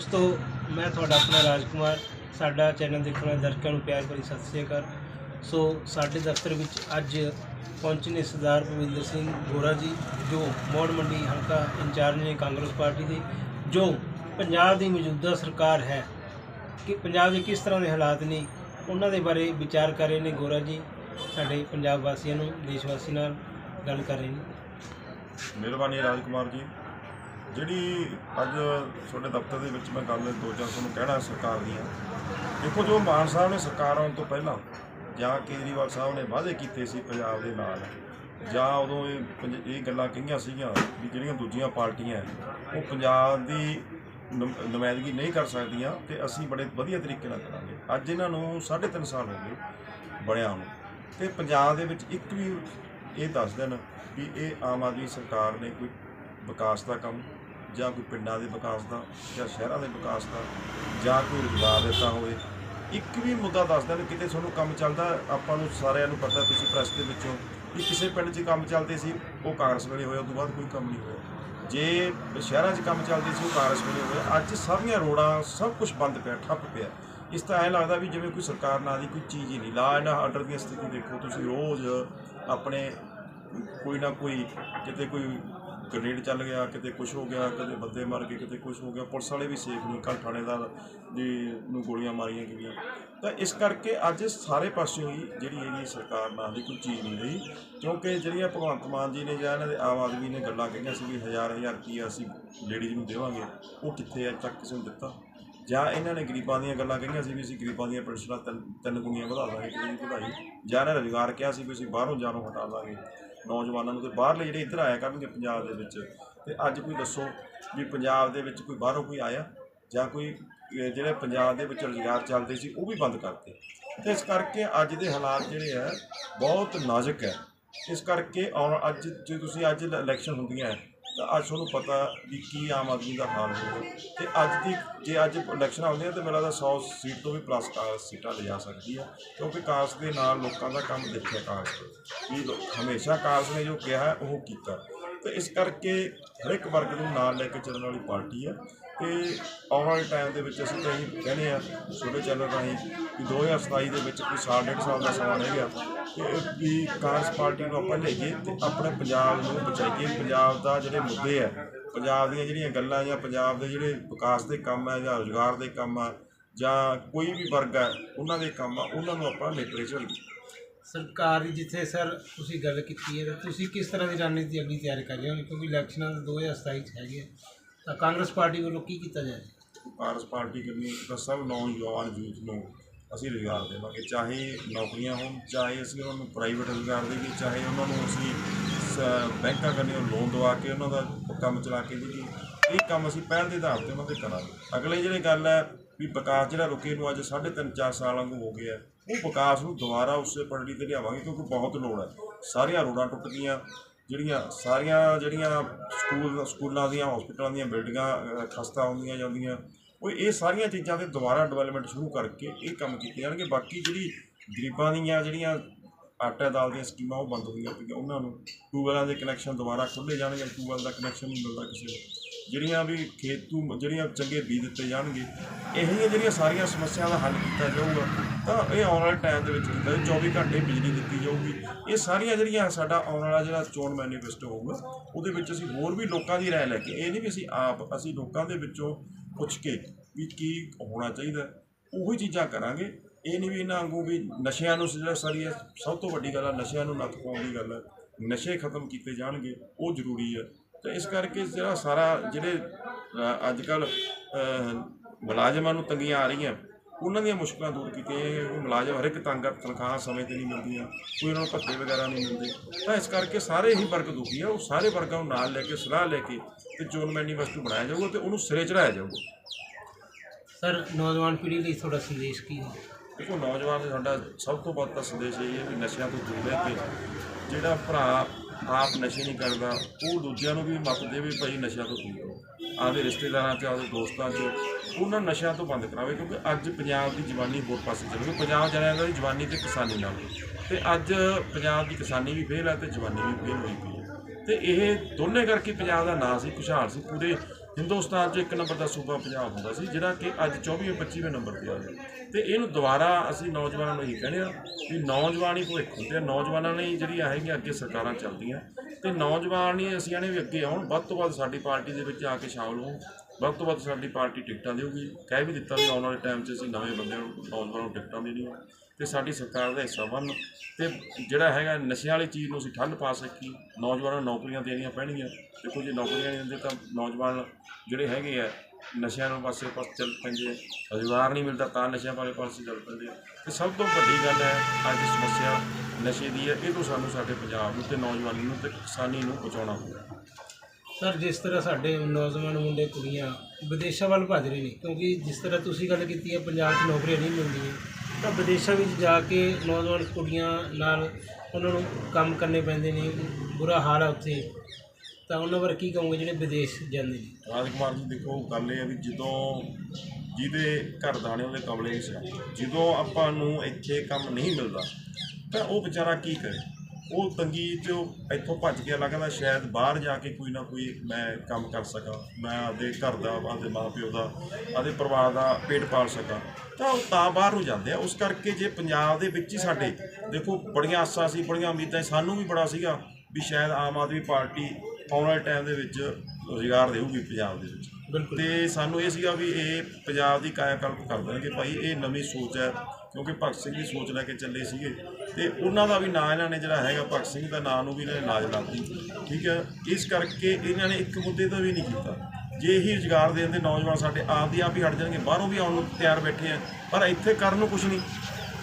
ਉਸ ਤੋਂ ਮੈਂ ਤੁਹਾਡਾ ਆਪਣਾ ਰਾਜਕੁਮਾਰ, ਸਾਡਾ ਚੈਨਲ ਦੇਖਣ ਵਾਲੇ ਦਰਸ਼ਕਾਂ ਨੂੰ ਪਿਆਰ ਭਰੀ ਸਤਿ ਸ੍ਰੀ ਅਕਾਲ। ਸੋ ਸਾਡੇ ਦਫ਼ਤਰ ਵਿੱਚ ਅੱਜ ਪਹੁੰਚੇ ਨੇ ਸਰਦਾਰ ਭਵਿੰਦਰ ਸਿੰਘ ਗੋਰਾ ਜੀ, ਜੋ ਮੋੜ ਮੰਡੀ ਹਲਕਾ ਇੰਚਾਰਜ ਨੇ ਕਾਂਗਰਸ ਪਾਰਟੀ ਦੇ, ਜੋ ਪੰਜਾਬ ਦੀ ਮੌਜੂਦਾ ਸਰਕਾਰ ਹੈ, ਕਿ ਪੰਜਾਬ ਦੇ ਕਿਸ ਤਰ੍ਹਾਂ ਦੇ ਹਾਲਾਤ ਨੇ, ਉਹਨਾਂ ਦੇ ਬਾਰੇ ਵਿਚਾਰ ਕਰ ਰਹੇ ਨੇ ਗੋਰਾ ਜੀ, ਸਾਡੇ ਪੰਜਾਬ ਵਾਸੀਆਂ ਨੂੰ ਦੇਸ਼ ਵਾਸੀ ਨਾਲ ਗੱਲ ਕਰ ਰਹੇ ਨੇ। ਮਿਹਰਬਾਨੀ ਰਾਜਕੁਮਾਰ ਜੀ। ਜਿਹੜੀ ਅੱਜ ਤੁਹਾਡੇ ਦਫ਼ਤਰ ਦੇ ਵਿੱਚ ਮੈਂ ਗੱਲ ਦੋ ਚਾਰ ਤੁਹਾਨੂੰ ਕਹਿਣਾ ਸਰਕਾਰ ਦੀਆਂ, ਦੇਖੋ ਜੋ ਮਾਨ ਸਾਹਿਬ ਨੇ ਸਰਕਾਰ ਆਉਣ ਤੋਂ ਪਹਿਲਾਂ ਜਾਂ ਕੇਜਰੀਵਾਲ ਸਾਹਿਬ ਨੇ ਵਾਅਦੇ ਕੀਤੇ ਸੀ ਪੰਜਾਬ ਦੇ ਨਾਲ, ਜਾਂ ਉਦੋਂ ਇਹ ਪੰਜ- ਇਹ ਗੱਲਾਂ ਕਹੀਆਂ ਸੀਗੀਆਂ ਵੀ ਜਿਹੜੀਆਂ ਦੂਜੀਆਂ ਪਾਰਟੀਆਂ ਉਹ ਪੰਜਾਬ ਦੀ ਨੁਮਾਇੰਦਗੀ ਨਹੀਂ ਕਰ ਸਕਦੀਆਂ ਤੇ ਅਸੀਂ ਬੜੇ ਵਧੀਆ ਤਰੀਕੇ ਨਾਲ ਕਰਾਂਗੇ। ਅੱਜ ਇਹਨਾਂ ਨੂੰ 3.5 ਸਾਲ ਹੋ ਗਏ ਬਣਿਆ ਨੂੰ ਤੇ ਪੰਜਾਬ ਦੇ ਵਿੱਚ ਇੱਕ ਵੀ ਇਹ ਦੱਸ ਦੇਣ ਵੀ ਇਹ ਆਮ ਆਦਮੀ ਸਰਕਾਰ ਨੇ ਕੋਈ ਵਿਕਾਸ ਦਾ ਕੰਮ ਜਾਂ ਕੋਈ ਪਿੰਡਾਂ ਦੇ ਵਿਕਾਸ ਦਾ ਜਾਂ ਸ਼ਹਿਰਾਂ ਦੇ ਵਿਕਾਸ ਦਾ ਜਾਂ ਕੋਈ ਰੁਜ਼ਗਾਰ ਦਿੱਤਾ ਹੋਵੇ, ਇੱਕ ਵੀ ਮੁੱਦਾ ਦੱਸਦਾ ਵੀ ਕਿਤੇ ਤੁਹਾਨੂੰ ਕੰਮ ਚੱਲਦਾ, ਆਪਾਂ ਨੂੰ ਸਾਰਿਆਂ ਨੂੰ ਪਤਾ ਤੁਸੀਂ ਪ੍ਰੈਸ ਦੇ ਵਿੱਚੋਂ ਵੀ ਕਿਸੇ ਪਿੰਡ 'ਚ ਕੰਮ ਚੱਲਦੇ ਸੀ, ਉਹ ਕਾਂਗਰਸ ਵੇਲੇ ਹੋਇਆ ਉਸ ਤੋਂ ਬਾਅਦ ਕੋਈ ਕੰਮ ਨਹੀਂ ਹੋਇਆ। ਜੇ ਸ਼ਹਿਰਾਂ 'ਚ ਕੰਮ ਚੱਲਦੇ ਸੀ, ਉਹ ਕਾਂਗਰਸ ਵੇਲੇ ਹੋਇਆ, ਅੱਜ ਸਾਰੀਆਂ ਰੋਡਾਂ ਸਭ ਕੁਝ ਬੰਦ ਪਿਆ, ਠੱਪ ਪਿਆ। ਇਸ ਤਾਂ ਐਂ ਲੱਗਦਾ ਵੀ ਜਿਵੇਂ ਕੋਈ ਸਰਕਾਰ ਨਾਲ ਦੀ ਕੋਈ ਚੀਜ਼ ਹੀ ਨਹੀਂ। ਲਾ ਇਹਨਾਂ ਆਰਡਰ ਦੀਆਂ ਸਥਿਤੀ ਦੇਖੋ, ਤੁਸੀਂ ਰੋਜ਼ ਆਪਣੇ ਕੋਈ ਨਾ ਕੋਈ ਕਿਤੇ ਕੋਈ ਗ੍ਰੇਨੇਡ ਚੱਲ ਗਿਆ, ਕਿਤੇ ਕੁਝ ਹੋ ਗਿਆ ਕਦੇ ਬੰਦੇ ਮਰ ਗਏ, ਕਿਤੇ ਕੁਝ ਹੋ ਗਿਆ, ਪੁਲਿਸ ਵਾਲੇ ਵੀ ਸੇਫ ਨਹੀਂ ਕੱਲ ਥਾਣੇਦਾਰ ਦੀ ਨੂੰ ਗੋਲੀਆਂ ਮਾਰੀਆਂ ਗਈਆਂ। ਤਾਂ ਇਸ ਕਰਕੇ ਅੱਜ ਸਾਰੇ ਪਾਸਿਓਂ ਹੀ ਜਿਹੜੀ ਇਹਦੀ ਸਰਕਾਰ ਨਾਲ ਦੀ ਕੋਈ ਚੀਜ਼ ਨਹੀਂ ਰਹੀ, ਕਿਉਂਕਿ ਜਿਹੜੀਆਂ ਭਗਵੰਤ ਮਾਨ ਜੀ ਨੇ ਜਾਂ ਇਹਨਾਂ ਦੇ ਆਮ ਆਦਮੀ ਨੇ ਗੱਲਾਂ ਕਹੀਆਂ ਸੀ ਵੀ ਹਜ਼ਾਰ ਹਜ਼ਾਰ ਰੁਪਈਆ ਅਸੀਂ ਲੇਡੀਜ਼ ਨੂੰ ਦੇਵਾਂਗੇ, ਉਹ ਕਿੱਥੇ ਅਜੇ ਤੱਕ ਕਿਸੇ ਨੂੰ ਦਿੱਤਾ? ਜਾਂ ਇਹਨਾਂ ਨੇ ਗਰੀਬਾਂ ਦੀਆਂ ਗੱਲਾਂ ਕਹੀਆਂ ਸੀ ਵੀ ਅਸੀਂ ਗਰੀਬਾਂ ਦੀਆਂ ਪੈਨਸ਼ਨਾਂ ਤਿੰਨ ਤਿੰਨ ਗੁਣੀਆਂ ਵਧਾ ਦਾਂਗੇ ਕਿਸੇ ਵਧਾਈ ਜਾਂ ਇਹਨਾਂ ਰੁਜ਼ਗਾਰ ਕਿਹਾ ਸੀ ਵੀ ਅਸੀਂ ਬਾਹਰੋਂ ਜਾਨੋਂ ਹਟਾ ਦਾਂਗੇ ਨੌਜਵਾਨਾਂ ਨੂੰ ਤੇ ਬਾਹਰਲੇ ਜਿਹੜੇ ਇੱਧਰ ਆਇਆ ਕਰਨਗੇ ਪੰਜਾਬ ਦੇ ਵਿੱਚ। ਤੇ ਅੱਜ ਕੋਈ ਦੱਸੋ ਵੀ ਪੰਜਾਬ ਦੇ ਵਿੱਚ ਕੋਈ ਬਾਹਰੋਂ ਕੋਈ ਆਇਆ ਜਾਂ ਕੋਈ ਜਿਹੜੇ ਪੰਜਾਬ ਦੇ ਵਿੱਚ ਰੁਜ਼ਗਾਰ ਚੱਲਦੇ ਸੀ ਉਹ ਵੀ ਬੰਦ ਕਰਤੇ। ਤੇ ਇਸ ਕਰਕੇ ਅੱਜ ਦੇ ਹਾਲਾਤ ਜਿਹੜੇ ਆ ਬਹੁਤ ਨਾਜ਼ੁਕ ਹੈ। ਇਸ ਕਰਕੇ ਔਰ ਅੱਜ ਜੇ ਤੁਸੀਂ ਅੱਜ ਇਲੈਕਸ਼ਨ ਹੁੰਦੀਆਂ ਹੈ, ਤਾਂ ਅੱਜ ਤੁਹਾਨੂੰ ਪਤਾ ਵੀ ਕੀ ਆਮ ਆਦਮੀ ਦਾ ਹਾਲ ਹੋਊਗਾ। ਤੇ ਅੱਜ ਦੀ ਜੇ ਅੱਜ ਇਲੈਕਸ਼ਨ ਆਉਂਦੀਆਂ ਤਾਂ ਮੇਰਾ ਤਾਂ 100 ਸੀਟ ਤੋਂ ਵੀ ਪਲੱਸ ਕਾਂਗਰਸ ਸੀਟਾਂ ਲਿਜਾ ਸਕਦੀ ਆ ਕਿਉਂਕਿ ਕਾਂਗਰਸ ਦੇ ਨਾਲ ਲੋਕਾਂ ਦਾ ਕੰਮ ਦੇਖਿਆ ਕਾਂਗਰਸ ਨੇ ਵੀ ਹਮੇਸ਼ਾ ਕਾਂਗਰਸ ਨੇ ਜੋ ਕਿਹਾ ਹੈ, ਉਹ ਕੀਤਾ। ਤੇ ਇਸ ਕਰਕੇ ਹਰ ਇੱਕ ਵਰਗ ਨੂੰ ਨਾਲ ਲੈ ਕੇ ਚੱਲਣ ਵਾਲੀ ਪਾਰਟੀ ਹੈ ਤੇ ਆਉਣ ਵਾਲੇ ਟਾਈਮ ਦੇ ਵਿੱਚ ਅਸੀਂ ਤਾਂ ਇਹੀ ਕਹਿੰਦੇ ਆ ਛੋਟੇ ਚੈਨਲ ਰਾਹੀਂ ਕਿ 2027 ਦੇ ਵਿੱਚ ਕੋਈ ਸਾਲ, ਡੇਢ ਸਾਲ ਦਾ ਸਮਾਂ ਰਹਿ ਗਿਆ ਤੇ ਵੀ ਕਾਂਗਰਸ ਪਾਰਟੀ ਨੂੰ ਆਪਾਂ ਲਈਏ ਤੇ ਆਪਣੇ ਪੰਜਾਬ ਨੂੰ ਬਚਾਈਏ। ਪੰਜਾਬ ਦਾ ਜਿਹੜੇ ਮੁੱਦੇ ਆ, ਪੰਜਾਬ ਦੀਆਂ ਜਿਹੜੀਆਂ ਗੱਲਾਂ ਜਾਂ ਪੰਜਾਬ ਦੇ ਜਿਹੜੇ ਵਿਕਾਸ ਦੇ ਕੰਮ ਆ ਜਾਂ ਰੁਜ਼ਗਾਰ ਦੇ ਕੰਮ ਆ ਜਾਂ ਕੋਈ ਵੀ ਵਰਗ ਹੈ ਉਹਨਾਂ ਦੇ ਕੰਮ ਆ, ਉਹਨਾਂ ਨੂੰ ਆਪਾਂ ਨੇਪਰੇ ਝਾਲੀਏ ਸਰਕਾਰ ਦੀ ਜਿੱਥੇ ਸਰ ਤੁਸੀਂ ਗੱਲ ਕੀਤੀ ਹੈ ਤਾਂ ਤੁਸੀਂ ਕਿਸ ਤਰ੍ਹਾਂ ਦੀ ਰਣਨੀਤੀ ਅਗਲੀ ਤਿਆਰ ਕਰ ਰਹੇ ਹੋ? ਕਿਉਂਕਿ ਇਲੈਕਸ਼ਨਾਂ ਤਾਂ 2027 ਚ ਹੈਗੇ ਤਾਂ ਕਾਂਗਰਸ ਪਾਰਟੀ ਵੱਲੋਂ ਕੀ ਕੀਤਾ ਜਾਏ? ਕਾਂਗਰਸ ਪਾਰਟੀ ਕਰਨੀ ਤਾਂ ਸਭ ਨੌਜਵਾਨ ਯੂਥ ਨੂੰ ਅਸੀਂ ਰੁਜ਼ਗਾਰ ਦੇਵਾਂਗੇ। ਚਾਹੇ ਨੌਕਰੀਆਂ ਹੋਣ, ਚਾਹੇ ਅਸੀਂ ਉਹਨਾਂ ਨੂੰ ਪ੍ਰਾਈਵੇਟ ਰੁਜ਼ਗਾਰ ਦੇਈਏ, ਚਾਹੇ ਉਹਨਾਂ ਨੂੰ ਅਸੀਂ ਸ- ਬੈਂਕਾਂ ਕਰਨੀਆਂ ਲੋਨ ਦਵਾ ਕੇ ਉਹਨਾਂ ਦਾ ਕੰਮ ਚਲਾ ਕੇ ਦੇਈਏ। ਇਹ ਕੰਮ ਅਸੀਂ ਪਹਿਲ ਦੇ ਆਧਾਰ ਤੇ ਉਹਨਾਂ ਤੇ ਕਰਾਂਗੇ। ਅਗਲੇ ਜਿਹੜੇ ਗੱਲ ਹੈ ਵੀ ਵਿਕਾਸ ਜਿਹੜਾ ਰੁਕੇ ਨੂੰ ਅੱਜ ਸਾਢੇ ਤਿੰਨ ਚਾਰ ਸਾਲ ਵਾਂਗੂ ਹੋ ਗਿਆ। ਉਹ ਵਿਕਾਸ ਨੂੰ ਦੁਬਾਰਾ ਉਸੇ ਪਟੜੀ ਤੇ ਲਿਆਵਾਂਗੇ ਕਿਉਂਕਿ ਬਹੁਤ ਲੋੜ ਹੈ। ਸਾਰੀਆਂ ਰੋਡਾਂ ਟੁੱਟ ਗਈਆਂ। ਜਿਹੜੀਆਂ ਸਾਰੀਆਂ ਜਿਹੜੀਆਂ ਸਕੂਲ, ਸਕੂਲਾਂ ਦੀਆਂ ਹਸਪੀਟਲਾਂ ਦੀਆਂ ਬਿਲਡਿੰਗਾਂ ਖਸਤਾ ਹੁੰਦੀਆਂ ਜਾਂਦੀਆਂ, ਉਹ ਇਹ ਸਾਰੀਆਂ ਚੀਜ਼ਾਂ ਤੇ ਦੁਬਾਰਾ ਡਿਵੈਲਪਮੈਂਟ ਸ਼ੁਰੂ ਕਰਕੇ ਇਹ ਕੰਮ ਕੀਤੇ ਜਾਣਗੇ। ਬਾਕੀ ਜਿਹੜੀ ਗਰੀਬਾਂ ਦੀਆਂ ਜਿਹੜੀਆਂ ਆਟਾ ਦਾਲ ਦੀਆਂ ਸਕੀਮਾਂ ਉਹ ਬੰਦ ਹੋਈਆਂ ਪਈਆਂ, ਉਹਨਾਂ ਨੂੰ ਟਿਊਬਵੈੱਲਾਂ ਦੇ ਕਨੈਕਸ਼ਨ ਦੁਬਾਰਾ ਖੁੱਲ੍ਹੇ ਜਾਣਗੇ ਟਿਊਬਵੈੱਲ ਦਾ ਕਨੈਕਸ਼ਨ ਨਹੀਂ ਮਿਲਦਾ ਕਿਸੇ ਨੂੰ। ਜਿਹੜੀਆਂ ਵੀ ਖੇਤ ਤੋਂ ਜਿਹੜੀਆਂ ਚੰਗੇ ਬੀਜ ਦਿੱਤੇ ਜਾਣਗੇ ਇਹੀਆਂ ਜਿਹੜੀਆਂ ਸਾਰੀਆਂ ਸਮੱਸਿਆਵਾਂ ਦਾ ਹੱਲ ਕੀਤਾ ਜਾਊਗਾ, ਤਾਂ ਇਹ ਆਉਣ ਵਾਲੇ ਟਾਈਮ ਦੇ ਵਿੱਚ ਕੀਤਾ ਜਾਊ। 24 ਘੰਟੇ ਬਿਜਲੀ ਦਿੱਤੀ ਜਾਊਗੀ। ਇਹ ਸਾਰੀਆਂ ਜਿਹੜੀਆਂ ਸਾਡਾ ਆਉਣ ਵਾਲਾ ਜਿਹੜਾ ਚੋਣ ਮੈਨੀਫੈਸਟੋ ਹੋਊਗਾ, ਉਹਦੇ ਵਿੱਚ ਅਸੀਂ ਹੋਰ ਵੀ ਲੋਕਾਂ ਦੀ ਰਾਏ ਲੈ ਕੇ, ਇਹ ਨਹੀਂ ਵੀ ਅਸੀਂ ਆਪ, ਅਸੀਂ ਲੋਕਾਂ ਦੇ ਵਿੱਚੋਂ ਪੁੱਛ ਕੇ ਵੀ ਕੀ ਹੋਣਾ ਚਾਹੀਦਾ, ਉਹੀ ਚੀਜ਼ਾਂ ਕਰਾਂਗੇ। ਇਹ ਨਹੀਂ ਵੀ ਇਹਨਾਂ ਵਾਂਗੂ ਵੀ ਨਸ਼ਿਆਂ ਨੂੰ ਜਿਹੜਾ ਸਾਰੀ ਸਭ ਤੋਂ ਵੱਡੀ ਗੱਲ ਆ, ਨਸ਼ਿਆਂ ਨੂੰ ਨੱਥ ਪਾਉਣ ਦੀ ਗੱਲ ਹੈ ਨਸ਼ੇ ਖਤਮ ਕੀਤੇ ਜਾਣਗੇ, ਉਹ ਜ਼ਰੂਰੀ ਹੈ ਤੇ ਇਸ ਕਰਕੇ ਜਿਹੜਾ ਸਾਰਾ ਜਿਹੜੇ ਅੱਜ ਕੱਲ ਮੁਲਾਜ਼ਮਾਂ ਨੂੰ ਤੰਗੀਆਂ ਆ ਰਹੀਆਂ ਉਹਨਾਂ ਦੀਆਂ ਮੁਸ਼ਕਲਾਂ ਦੂਰ ਕੀਤੀਆਂ ਇਹ ਮੁਲਾਜ਼ਮ ਹਰ ਇੱਕ ਤੰਗ ਤਨਖਾਹਾਂ ਸਮੇਂ ਤੇ ਨਹੀਂ ਮਿਲਦੀਆਂ ਕੋਈ ਉਹਨਾਂ ਨੂੰ ਭੱਤੇ ਵਗੈਰਾ ਨਹੀਂ ਮਿਲਦੇ। ਤਾਂ ਇਸ ਕਰਕੇ ਸਾਰੇ ਹੀ ਵਰਗ ਦੁਖੀ ਆ ਉਹ ਸਾਰੇ ਵਰਗਾਂ ਨੂੰ ਨਾਲ ਲੈ ਕੇ ਸਲਾਹ ਲੈ ਕੇ ਤੇ ਚੋਣ ਮੈਨੀਫੈਸਟੋ ਬਣਾਇਆ ਜਾਊਗਾ ਤੇ ਉਹਨੂੰ ਸਿਰੇ ਚੜਾਇਆ ਜਾਊਗਾ। ਸਰ ਨੌਜਵਾਨ ਪੀੜ੍ਹੀ ਲਈ ਤੁਹਾਡਾ ਸੰਦੇਸ਼ ਕੀ ਹੈ? ਦੇਖੋ ਨੌਜਵਾਨ ਦਾ ਸਾਡਾ ਸਭ ਤੋਂ ਵੱਧ ਤਾਂ ਸੰਦੇਸ਼ ਇਹ ਹੈ ਵੀ ਨਸ਼ਿਆਂ ਤੋਂ ਦੂਰ ਰਹਿ ਕੇ ਜਿਹੜਾ ਭਰਾ ਆਪ ਨਸ਼ੇ ਨਹੀਂ ਕਰਦਾ, ਉਹ ਦੂਜਿਆਂ ਨੂੰ ਵੀ ਮੱਤ ਦੇ ਵੀ ਭਾਈ ਨਸ਼ਿਆਂ ਤੋਂ ਦੂਰ ਰਹੋ। ਆਪਦੇ ਰਿਸ਼ਤੇਦਾਰਾਂ 'ਚ, ਆਪਦੇ ਦੋਸਤਾਂ 'ਚ, ਉਹਨਾਂ ਨਸ਼ਿਆਂ ਤੋਂ ਬੰਦ ਕਰਾਵੇ, ਕਿਉਂਕਿ ਅੱਜ ਪੰਜਾਬ ਦੀ ਜਵਾਨੀ ਹੋਰ ਪਾਸੇ ਚੱਲ ਗਈ ਪੰਜਾਬ ਜਾਣਿਆ ਜਾਂਦਾ ਸੀ ਜਵਾਨੀ ਤੇ ਕਿਸਾਨੀ ਨਾਲ। ਤੇ ਅੱਜ ਪੰਜਾਬ ਦੀ ਕਿਸਾਨੀ ਵੀ ਫੇਲ ਹੈ ਤੇ ਜਵਾਨੀ ਵੀ ਫੇਲ ਹੋਈ ਪਈ ਹੈ। ਤੇ ਇਹ ਦੋਨੇ ਕਰਕੇ ਪੰਜਾਬ ਦਾ ਨਾਂ ਸੀ, ਖੁਸ਼ਹਾਲ ਸੀ, ਪੂਰੇ ਹਿੰਦੁਸਤਾਨ 'ਚ ਇੱਕ ਨੰਬਰ ਦਾ ਸੂਬਾ ਪੰਜਾਬ ਹੁੰਦਾ ਸੀ, ਜਿਹੜਾ ਕਿ ਅੱਜ 24ਵੇਂ 25ਵੇਂ ਨੰਬਰ ਤੇ ਆ ਗਿਆ। ਤੇ ਇਹਨੂੰ ਦੁਬਾਰਾ ਅਸੀਂ ਨੌਜਵਾਨਾਂ ਨੂੰ ਇਹ ਕਹਿੰਦੇ ਆ ਵੀ ਨੌਜਵਾਨ ਹੀ ਭਵਿੱਖ ਹੁੰਦੇ ਆ। ਨੌਜਵਾਨਾਂ ਨੇ ਹੀ ਜਿਹੜੀਆਂ ਹੈਗੀਆਂ ਅੱਗੇ ਸਰਕਾਰਾਂ ਚੱਲਦੀਆਂ। ਤੇ ਨੌਜਵਾਨ ਹੀ ਅਸੀਂ ਆਣੇ ਵੀ ਅੱਗੇ ਆਉਣ, ਵੱਧ ਤੋਂ ਵੱਧ ਸਾਡੀ ਪਾਰਟੀ ਦੇ ਵਿੱਚ ਆ ਕੇ ਸ਼ਾਮਲ ਹੋਣ। ਵੱਧ ਤੋਂ ਵੱਧ ਸਾਡੀ ਪਾਰਟੀ ਟਿਕਟਾਂ ਦੇਊਗੀ। ਕਹਿ ਵੀ ਦਿੱਤਾ ਵੀ ਆਉਣ ਵਾਲੇ ਟਾਈਮ 'ਚ ਅਸੀਂ ਨਵੇਂ ਬੰਦਿਆਂ ਨੂੰ ਨੌਜਵਾਨਾਂ ਨੂੰ ਟਿਕਟਾਂ ਦੇਣੀਆਂ ਤੇ ਸਾਡੀ ਸਰਕਾਰ ਦਾ ਹਿੱਸਾ ਬਣਨ। ਤੇ ਜਿਹੜਾ ਹੈਗਾ ਨਸ਼ਿਆਂ ਵਾਲੀ ਚੀਜ਼ ਨੂੰ ਅਸੀਂ ਠੱਲ ਪਾ ਸਕੀ ਨੌਜਵਾਨਾਂ ਨੂੰ ਨੌਕਰੀਆਂ ਦੇਣੀਆਂ ਪੈਣਗੀਆਂ। ਦੇਖੋ ਜੇ ਨੌਕਰੀਆਂ ਨਹੀਂ ਦਿੰਦੇ ਤਾਂ ਨੌਜਵਾਨ ਜਿਹੜੇ ਹੈਗੇ ਆ, ਨਸ਼ਿਆਂ ਨੂੰ ਪਾਸੇ ਪਾਸ ਚੱਲ ਪੈਂਦੇ ਆ। ਰੁਜ਼ਗਾਰ ਨਹੀਂ ਮਿਲਦਾ ਤਾਂ ਨਸ਼ਿਆਂ ਵਾਲੇ ਪਾਸੇ ਚੱਲ ਪੈਂਦੇ ਆ। ਤੇ ਸਭ ਤੋਂ ਵੱਡੀ ਗੱਲ ਹੈ, ਅੱਜ ਦੀ ਸਮੱਸਿਆ ਨਸ਼ੇ ਦੀ ਹੈ। ਇਹ ਤੋਂ ਸਾਨੂੰ ਸਾਡੇ ਪੰਜਾਬ ਨੂੰ ਤੇ ਨੌਜਵਾਨੀ ਨੂੰ ਤੇ ਕਿਸਾਨੀ ਨੂੰ ਬਚਾਉਣਾ ਹੋਊਗਾ ਸਰ, ਜਿਸ ਤਰ੍ਹਾਂ ਸਾਡੇ ਨੌਜਵਾਨ ਮੁੰਡੇ, ਕੁੜੀਆਂ ਵਿਦੇਸ਼ਾਂ ਵੱਲ ਭੱਜ ਰਹੇ ਨੇ, ਕਿਉਂਕਿ ਜਿਸ ਤਰ੍ਹਾਂ ਤੁਸੀਂ ਗੱਲ ਕੀਤੀ ਹੈ, ਪੰਜਾਬ 'ਚ ਨੌਕਰੀਆਂ ਨਹੀਂ ਮਿਲਦੀਆਂ, ਤਾਂ ਵਿਦੇਸ਼ਾਂ ਵਿੱਚ ਜਾ ਕੇ ਨੌਜਵਾਨ ਕੁੜੀਆਂ ਨਾਲ ਉਹਨਾਂ ਨੂੰ ਕੰਮ ਕਰਨੇ ਪੈਂਦੇ ਨੇ, ਬੁਰਾ ਹਾਲ ਹੈ ਉੱਥੇ। ਤਾਂ ਉਹਨਾਂ ਬਾਰੇ ਕੀ ਕਹੋਗੇ ਜਿਹੜੇ ਵਿਦੇਸ਼ ਜਾਂਦੇ ਨੇ? ਰਾਜਕੁਮਾਰ ਜੀ, ਦੇਖੋ, ਗੱਲ ਇਹ ਹੈ ਵੀ ਜਦੋਂ ਜਿਹਦੇ ਘਰ ਦਾਣੇ ਉਹਦੇ ਕਮਲੇ ਹੀ ਜਦੋਂ ਆਪਾਂ ਨੂੰ ਇੱਥੇ ਕੰਮ ਨਹੀਂ ਮਿਲਦਾ, ਤਾਂ ਉਹ ਵਿਚਾਰਾ ਕੀ ਕਰੇ? ਉਹ ਤੰਗੀ ਚੋਂ ਇੱਥੋਂ ਭੱਜ ਕੇ ਲੱਗਦਾ ਸ਼ਾਇਦ ਬਾਹਰ ਜਾ ਕੇ ਕੋਈ ਨਾ ਕੋਈ ਮੈਂ ਕੰਮ ਕਰ ਸਕਾਂ ਮੈਂ ਆਪਦੇ ਘਰ ਦਾ ਆਪਦੇ ਮਾਪਿਓ ਦਾ ਆਪਦੇ ਪਰਿਵਾਰ ਦਾ ਪੇਟ ਪਾਲ ਸਕਾਂ। ਤਾਂ ਉਹ ਤਾਂ ਬਾਹਰ ਨੂੰ ਜਾਂਦੇ ਆ ਉਸ ਕਰਕੇ ਜੇ ਪੰਜਾਬ ਦੇ ਵਿੱਚ ਹੀ ਸਾਡੇ ਦੇਖੋ ਬੜੀਆਂ ਆਸਾਂ ਸੀ ਬੜੀਆਂ ਉਮੀਦਾਂ ਸਾਨੂੰ ਵੀ ਬੜਾ ਸੀਗਾ ਵੀ ਸ਼ਾਇਦ ਆਮ ਆਦਮੀ ਪਾਰਟੀ ਆਉਣ ਵਾਲੇ ਟਾਈਮ ਦੇ ਵਿੱਚ ਰੁਜ਼ਗਾਰ ਦੇਊਗੀ ਪੰਜਾਬ ਦੇ ਵਿੱਚ। ਤੇ ਸਾਨੂੰ ਇਹ ਸੀਗਾ ਵੀ ਇਹ ਪੰਜਾਬ ਦੀ ਕਾਇਆ ਕਲਪ ਕਰ ਦੇਣਗੇ ਭਾਈ ਇਹ ਨਵੀਂ ਸੋਚ ਹੈ ਕਿਉਂਕਿ ਭਗਤ ਸਿੰਘ ਦੀ ਸੋਚ ਲੈ ਕੇ ਚੱਲੇ ਸੀਗੇ। ਤੇ ਉਹਨਾਂ ਦਾ ਵੀ ਨਾਂ ਇਹਨਾਂ ਨੇ ਜਿਹੜਾ ਹੈਗਾ, ਭਗਤ ਸਿੰਘ ਦਾ ਨਾਂ ਨੂੰ ਵੀ ਇਹਨਾਂ ਨੇ ਨਾਜ ਲਾਤੀ। ਠੀਕ ਹੈ? ਇਸ ਕਰਕੇ ਇਹਨਾਂ ਨੇ ਇੱਕ ਮੁੱਦੇ ਦਾ ਵੀ ਨਹੀਂ ਕੀਤਾ। ਜੇ ਇਹੀ ਰੁਜ਼ਗਾਰ ਦੇਣ ਦੇ ਨੌਜਵਾਨ ਸਾਡੇ ਆਪ ਦੀ ਆਪ ਹੀ ਹਟ ਜਾਣਗੇ, ਬਾਹਰੋਂ ਵੀ ਆਉਣ ਨੂੰ ਤਿਆਰ ਬੈਠੇ ਆ। ਪਰ ਇੱਥੇ ਕਰਨ ਨੂੰ ਕੁਝ ਨਹੀਂ।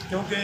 ਕਿਉਂਕਿ